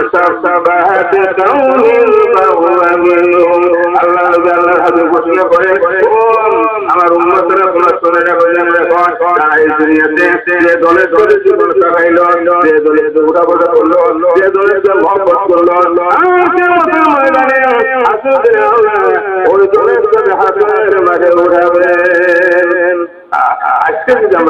تشبهت قوم فهو منهم আল্লাহ নবী আল্লাহর হাবিব ঘোষণা করে আমার উম্মতরা তোমরা শুনে রাখো জেনে রাখো যারা এই দুনিয়াতে যে দলের দলে জীবন কাটাইলো যে দলে উঠা বসা করলো যে দলের দল মহব্বত করলো আর কিয়ামতের ময়দানে আসলে আল্লাহ ওই দলের সাথে হাতের মাঝে উঠাবেন আজকে যদি আমরা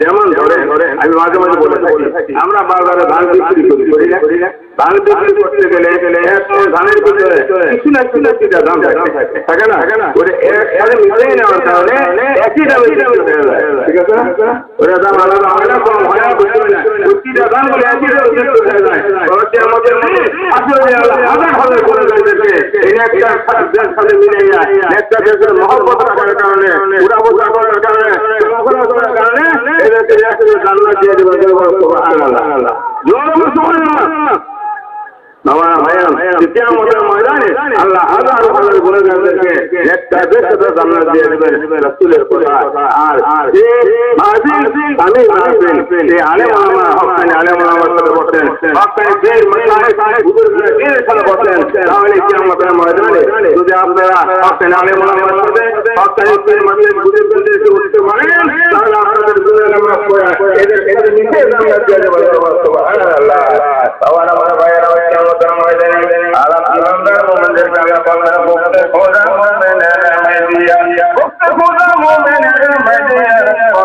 যেমন ধরেন আমি মাঝে মাঝে বলে থাকি আমরা বাজারে ধান বিক্রি করি ধান বিক্রি করতে গেলে ধানের ভিতরে কিছু না কিছু না কিছু দাম থাকে থাকে। না? থাকে না? ওটা একসাথে মিলিয়ে নেওয়ার কারণে একই দামে ঠিক আছে? ওটা দাম আলাদা হয় না কম হয় না হয় না প্রতিটা দাম বলে একই দামে বিক্রি হয়ে যায়। হচ্ছে আমাদের আসলে হাজার হাজার করে যাইতেছে এই একটা সাথে মিলে যায়। একটা দেশের মহব্বত রাখার কারণে উড়াবতা করার কারণে চলাফেরা করার কারণে একসাথে জান্নাত দিয়ে দেবে সুবহানাল্লাহ জোরে বলো সুবহানাল্লাহ আমার ভাইয়ান কিয়ামতের ময়দানে আল্লাহ হাজার হাজার গুণাগারদেরকে একটা বেশে জান্নাত দিয়ে দেবেন রাসূলের কথা আর যে মাহফিল, আমি মাহফিল, যে আলেম ওলামা হকানি আলেম বসেন হকানি যে সাথে বসেন তাহলে কিয়ামতের ময়দানে যদি আপনারা হকানি আলেম ওলামার সাথে হকানি পীর মাশায়েখ বুজুর্গদেরকে উঠতে পারেন তাহলে আপনাদের মেদিয়া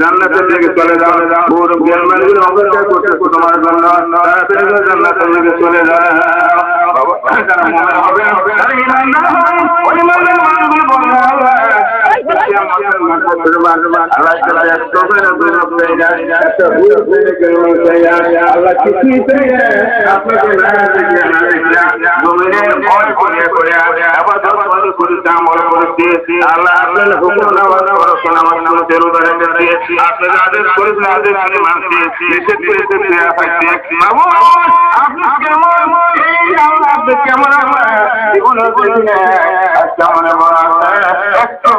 জান্নাতের দিকে চলে যাও। পুরো বেলমানগুলো অপেক্ষা করতেছে তোমার জন্য তাড়াতাড়ি জান্নাতের দিকে চলে যাও। আল্লাহ আল্লাহ কিছুই আপনাকে না দেখিয়া না দেখিয়া জমিনে ভয় করে করে আবার আল্লাহ আপনার হুকুম না বাধা করো নামাজ পড়তে রোজা রেখেছি আপনি আদেশ করেছেন আদেশ আমি মানছি নিষেধ করেছেন আপনি কেমন আপনি জীবন একটু